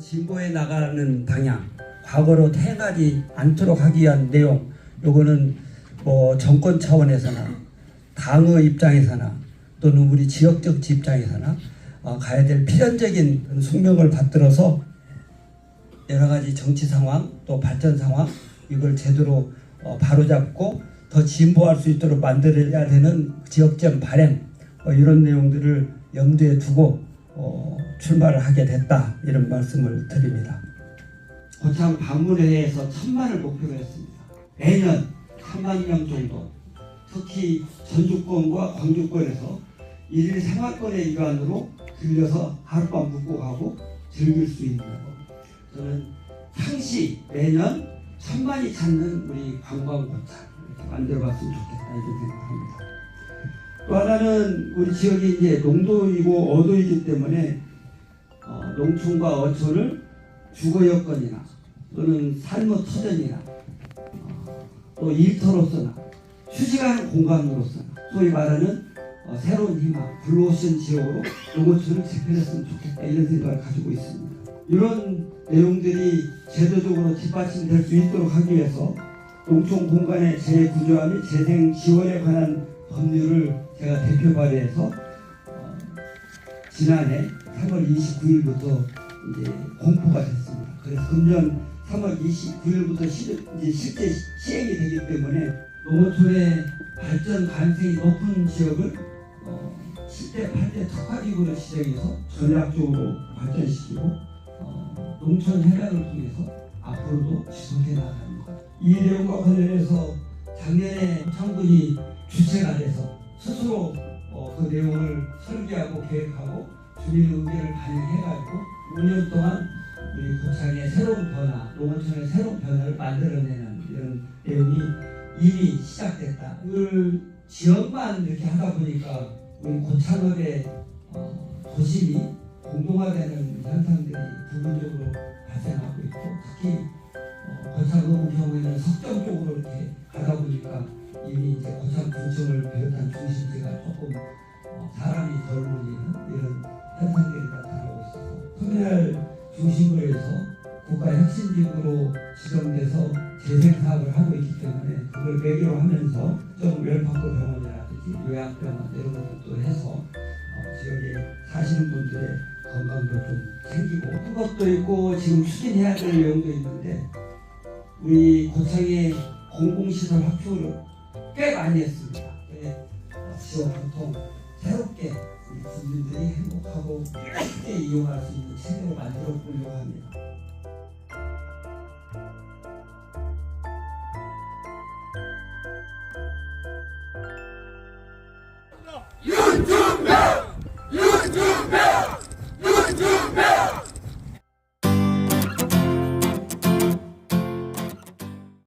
진보해 나가는 방향, 과거로 퇴행하지 않도록 하기 위한 내용, 요거는 뭐 정권 차원에서나 당의 입장에서나 또는 우리 지역 정치 입장에서나 어, 가야 될 필연적인 숙명을 받들어서 여러 가지 정치 상황 또 발전 상황 이걸 제대로 어, 바로잡고 더 진보할 수 있도록 만들어야 되는 지역적 발행 어, 이런 내용들을 염두에 두고 어, 출마를 하게 됐다 이런 말씀을 드립니다. 고창 방문회에서 천만을 목표로 했습니다. 매년 3만 명 정도 특히 전주권과 광주권에서 일일 생활권의 일환으로 들려서 하룻밤 묵고 가고 즐길 수 있는 거. 저는 상시 매년 천만이 찾는 우리 이렇게 만들어봤으면 좋겠다 이런 생각합니다. 또 하나는 우리 지역이 이제 농도이고 어도이기 때문에 어, 농촌과 어촌을 주거 여건이나 또는 삶의 터전이나 어, 또 일터로서나 휴식하는 공간으로서나 소위 말하는 어, 새로운 희망, 블루오션 지역으로 농어촌을 재편했으면 좋겠다 이런 생각을 가지고 있습니다. 이런 내용들이 제도적으로 뒷받침될 수 있도록 하기 위해서 농촌 공간의 재구조화 및 재생 지원에 관한 법률을 제가 대표 발의해서 어, 지난해 3월 29일부터 이제 공포가 됐습니다. 그래서 금년 3월 29일부터 시, 이제 실제 시행이 되기 때문에 농어촌의 발전 가능성이 높은 지역을 어, 7대, 8대 특화기구를 시작해서 전략적으로 발전시키고 어, 농촌 해방을 통해서 앞으로도 지속해 나가는 것. 이 내용과 관련해서 작년에 창군이 주체가 돼서 스스로 어, 그 내용을 설계하고 계획하고 주민 의견을 반영해가지고 5년 동안 우리 고창의 새로운 변화, 농어촌의 새로운 변화를 만들어내는 이런 내용이 이미 시작됐다. 이걸 지역만 이렇게 하다 보니까 우리 고창업의 어, 도심이 공동화되는 현상들이 부분적으로 발생하고 있고 특히 어, 고창업 경우에는 석정 쪽으로 이렇게 가다 보니까 이미 이제 고창 군청을 비롯한 중심지가 조금 어, 사람이 덜 몰리는 이런 현상들이 나타나고 있어서 터미널 중심으로 해서 국가 혁신지구로 지정돼서 재생 사업을 하고 있기 때문에 그걸 매개로 하면서 좀 웰파크 병원이라든지 요양병원 이런 것도 해서 어, 지역에 사시는 분들의 건강도 좀 생기고 그것도 있고 지금 추진해야 될 내용도 있는데 우리 고창의 공공시설 확충을 꽤 많이 했습니다. 지역 교통 새롭게 우리 국민들이 행복하고 쉽게 이용할 수 있는 체계를 만들어 보려고 합니다.